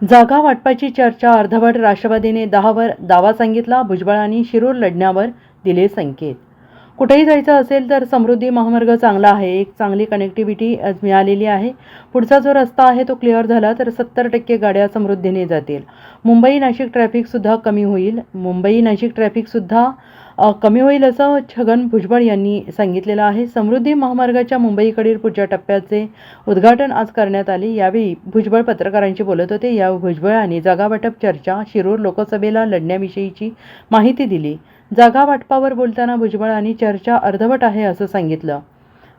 जागा वाटपाची चर्चा अर्धवट राष्ट्रवादीने दहावर दावा सांगितला भुजबळांनी शिरूर लढण्यावर दिले संकेत. कुठेही जायचं असेल तर समृद्धी महामार्ग चांगला आहे. एक चांगली कनेक्टिव्हिटी मिळालेली आहे. पुढचा जो रस्ता आहे तो क्लिअर झाला तर सत्तर टक्के गाड्या समृद्धीने जातील. मुंबई नाशिक ट्रॅफिकसुद्धा कमी होईल. मुंबई नाशिक ट्रॅफिकसुद्धा कमी होईल असं छगन भुजबळ यांनी सांगितलेलं आहे. समृद्धी महामार्गाच्या मुंबईकडील पुढच्या टप्प्याचे उद्घाटन आज करण्यात आले. यावेळी भुजबळ पत्रकारांशी बोलत होते. या भुजबळांनी जागावाटप चर्चा शिरूर लोकसभेला लढण्याविषयीची माहिती दिली. जागा वाटपावर बोलताना भुजबळांनी चर्चा अर्धवट आहे असं सांगितलं.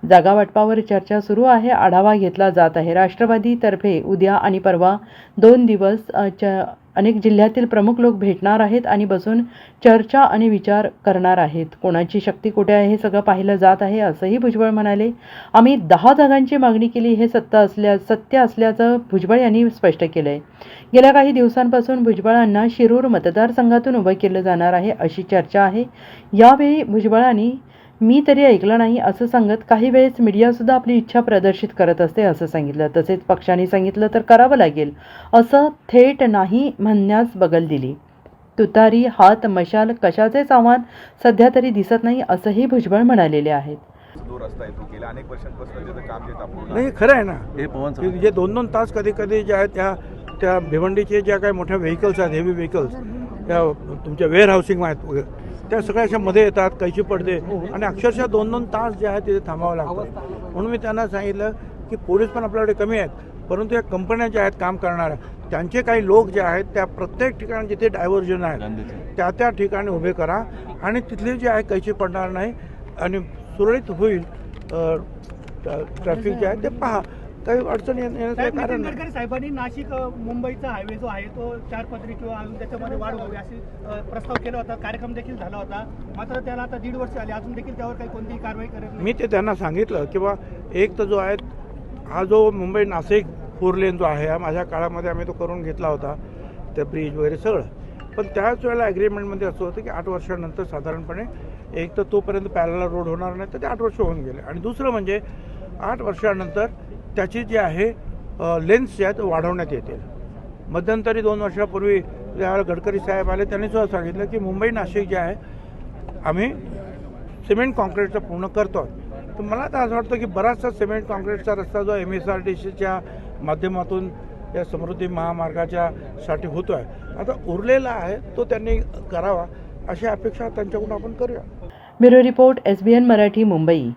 जागावाटपावर चर्चा सुरू आहे. आढावा घेतला जात आहे. राष्ट्रवादीतर्फे उद्या आणि परवा दोन दिवस च अनेक जिल्ह्यातील प्रमुख लोक भेटणार आहेत आणि बसून चर्चा आणि विचार करणार आहेत. कोणाची शक्ती कुठे आहे हे सगळं पाहिलं जात आहे असंही भुजबळ म्हणाले. आम्ही दहा जागांची मागणी केली. हे सत्ता असल्या सत्य असल्याचं भुजबळ यांनी स्पष्ट केलं आहे गेल्या काही दिवसांपासून भुजबळांना शिरूर मतदारसंघातून उभं केलं जाणार आहे अशी चर्चा आहे. यावेळी भुजबळांनी मी तरी ऐकलं नाही असं सांगत काही वेळेस मीडियासुद्धा आपली इच्छा प्रदर्शित करत असते असं सांगितलं. तसेच पक्षाने सांगितलं तर करावं लागेल असं थेट नाही म्हणण्यास बगल दिली. तुतारी हात मशाल कशाचेच आव्हान सध्या तरी दिसत नाही असंही भुजबळ म्हणालेले आहेत. नाही खरं आहे ना. हे पवन की जे दोन दोन तास कधी कधी जे आहेत त्या त्या भिवंडीचे ज्या काही मोठ्या व्हेकल्स आहेत हेवी व्हेकल्स त्या तुमच्या वेअर हाऊसिंग आहेत वगैरे त्या सगळ्या अशा मध्ये येतात कैची पडते. आणि अक्षरशः दोन दोन तास जे आहेत तिथे थांबावं लागतं. म्हणून मी त्यांना सांगितलं की पोलीस पण आपल्याकडे कमी आहेत परंतु या कंपन्या ज्या आहेत काम करणाऱ्या त्यांचे काही लोक जे आहेत त्या प्रत्येक ठिकाणी जिथे डायव्हर्जन आहेत त्या त्या ठिकाणी उभे करा. आणि तिथले जे आहे कैची पडणार नाही आणि सुरळीत होईल ट्रॅफिक जे आहे ते पहा. काही अडचण येण्या- येण्याचं साहेब कारण नितीन नाही. गडकरी साहेबांनी नाशिक अ, मुंबईचा हायवे जो आहे तो चार पदरी किंवा अजून त्याच्यामध्ये वाढ व्हावी अशी अ, प्रस्ताव केला होता. कार्यक्रम देखील झाला होता. मात्र त्याला आता दीड वर्ष आली अजून देखील त्यावर काही कोणतीही कारवाई करत नाही. मी ते त्यांना सांगितलं की बा एक तर जो आहे हा जो मुंबई नाशिक फोर लेन जो आहे हा माझ्या काळामध्ये आम्ही तो करून घेतला होता ते ब्रिज वगैरे सगळं. पण त्याच वेळेला ॲग्रीमेंटमध्ये असं होतं की आठ वर्षानंतर साधारणपणे एक तर तोपर्यंत पॅरला रोड होणार नाही तर ते आठ वर्ष होऊन गेले. आणि दुसरं म्हणजे आठ वर्षानंतर त्याची जी आहे लेन्स जे आहेत वाढवण्यात येतील मध्यंतरी दोन वर्षापूर्वी ज्यावेळेला गडकरी साहेब आले त्यांनी सुद्धा सांगितलं की मुंबई नाशिक जे आहे आम्ही सिमेंट काँक्रीटचं पूर्ण करतो तर मला तर असं वाटतं की बराचसा सिमेंट कॉन्क्रीटचा रस्ता जो एम एस आर टी सीच्या माध्यमातून या समृद्धी महामार्गाच्या साठी होतो आहे आता उरलेला आहे तो त्यांनी करावा अशी अपेक्षा त्यांच्याकडून आपण करूया. Bureau report S B N Marathi Mumbai.